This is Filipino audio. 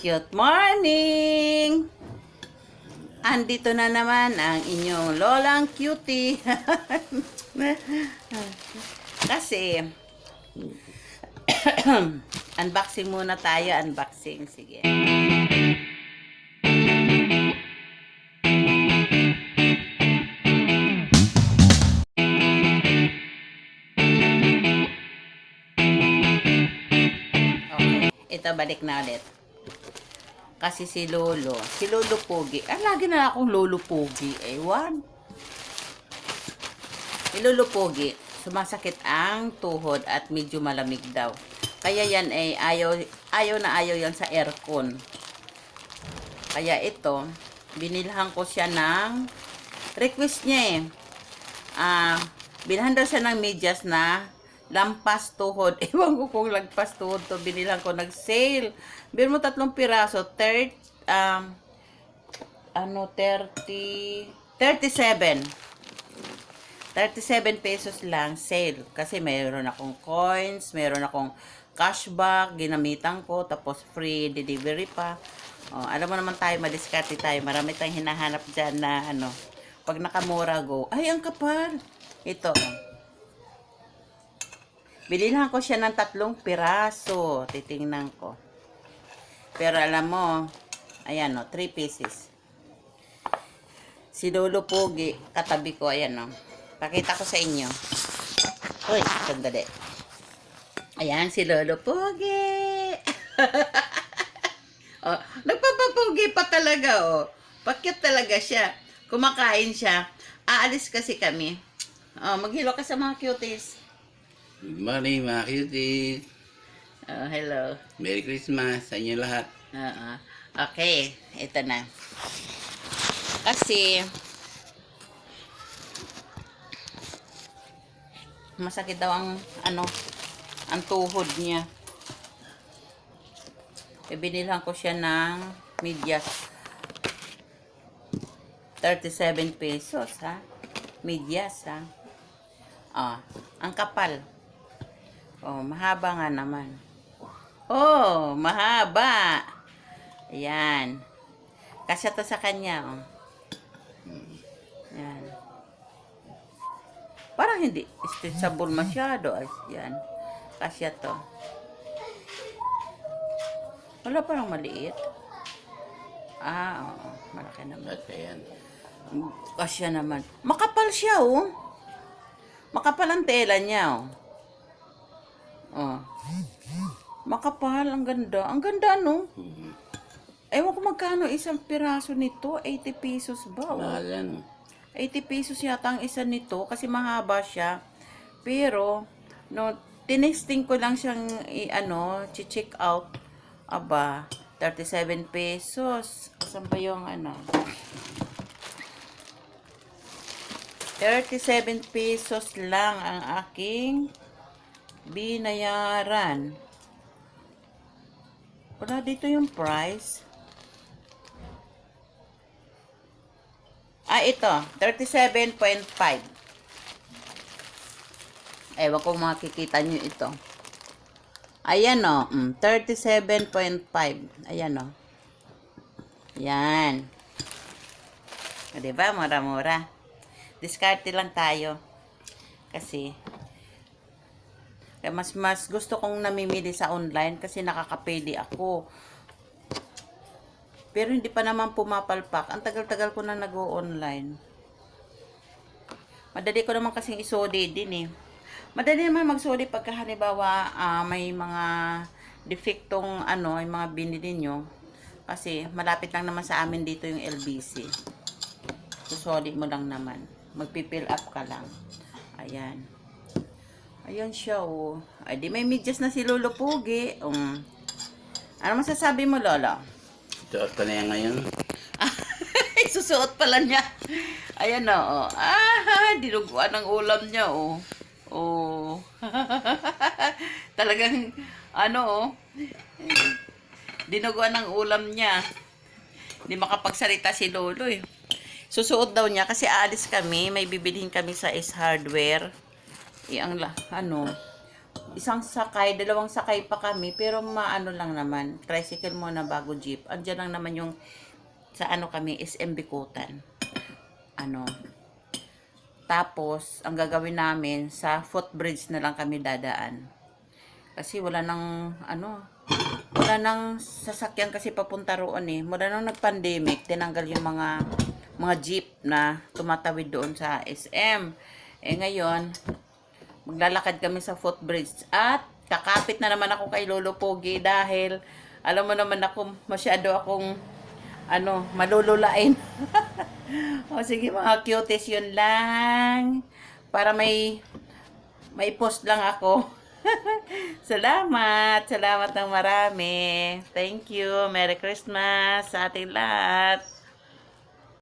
Cute morning! Andito na naman ang inyong lolang cutie. Kasi, unboxing muna tayo. Unboxing. Sige. Ito, balik na ulit. Kasi si Lolo, si Lolo Pogi, ah, lagi na akong Lolo Pogi. Ewan. Si Lolo Pogi, sumasakit ang tuhod at medyo malamig daw. Kaya yan ay ayaw, ayaw na ayaw yan sa aircon. Kaya ito, binilhan ko siya ng request niya eh. Ah, bilhan daw siya ng medyas na lampas tuhod. Ewan ko kung lagpas tuhod to. Binilang ko nag-sale. Bilhin mo tatlong piraso. Third, um, ano, 30, 37. 37 pesos lang sale. Kasi mayroon akong coins, mayroon akong cashback, ginamitan ko, tapos free delivery pa. Oh, alam mo naman tayo, madiskarte tayo. Marami tayong hinahanap dyan na ano, pag nakamura go, ay, ang kapal. Ito. Oh. Bililhan ko siya ng tatlong piraso. Titingnan ko. Pero alam mo, ayan o, 3 pieces. Si Lolo Pogi, katabi ko, ayan o. Pakita ko sa inyo. Uy, sandali. Ayan, si Lolo Pogi. oh, nagpapapogi pa talaga, oh. Pakyat talaga siya. Kumakain siya. Aalis kasi kami. Oh, maghilo ka sa mga cuties. Good morning mga cuties. Oh, hello. Merry Christmas sa inyo lahat. Oo. Okay, ito na. Kasi, masakit daw ang, ano, ang tuhod niya. E, binilhan ko siya ng medyas. 37 pesos, ha? Medyas, ha? Ah, ang kapal. Oh, mahaba nga naman. Oh, mahaba. Ayan. Kasya to sa kanya, oh. Ayan. Parang hindi stretchable masyado. Ay, Yan. Kasya to. Wala parang maliit. Ah, oo. Malaki naman. At ayan. Kasya naman. Makapal siya, oh. Makapal ang tela niya, oh. Oh. Makapal, ang ganda. Ang ganda, no? Mhm. Ewan ko magkano isang piraso nito. 80 pesos ba? Oh. Mahal yan. 80 pesos yata ang isa nito kasi mahaba siya. Pero, no, tinesting ko lang siyang, i, ano, check out. Aba, 37 pesos. Saan ba yung, ano? 37 pesos lang ang aking binayaran. Wala dito yung price. Ah, ito. 37.5. Ewan kung makikita nyo ito. Ayan o. Mm, 37.5. Ayan o. Yan. O, diba? Mura-mura. Diskarte lang tayo. Kasi, kaya mas mas gusto kong namimili sa online kasi nakakapili ako. Pero hindi pa naman pumapalpak. Ang tagal-tagal ko na nag-online. Madali ko naman kasing isodi din eh. Madali naman magsodi pagka halimbawa ah, may mga defectong ano, yung mga binili nyo. Kasi malapit lang naman sa amin dito yung LBC. Susoli mo lang naman. Magpipill up ka lang. Ayan. Ayan siya oh. Ay di may medyas na si Lolo Pugi. Um, ano masasabi mo Lolo? Suot na yan ngayon. Susuot pala niya. Ayan na, oh. Ah, dinuguan ng ulam niya, oh. Oh. Talagang, ano, oh. Dinuguan ng ulam niya. Hindi makapagsalita si Lolo, eh. Susuot daw niya kasi aalis kami. May bibilhin kami sa S Hardware. Eh, ang, ano, isang sakay, dalawang sakay pa kami, pero maano lang naman, tricycle muna bago jeep. Andiyan lang naman yung sa ano kami, SM Bikutan. Ano, tapos, ang gagawin namin, sa footbridge na lang kami dadaan. Kasi wala nang, ano, wala nang sasakyan kasi papunta roon eh. Mula nang nag-pandemic, tinanggal yung mga, mga jeep na tumatawid doon sa SM. Eh ngayon, maglalakad kami sa footbridge at kakapit na naman ako kay Lolo Pogi dahil alam mo naman ako, masyado akong ano, malululain. o sige mga cuties, yun lang. Para may may post lang ako. salamat. Salamat ng marami. Thank you. Merry Christmas sa ating lahat.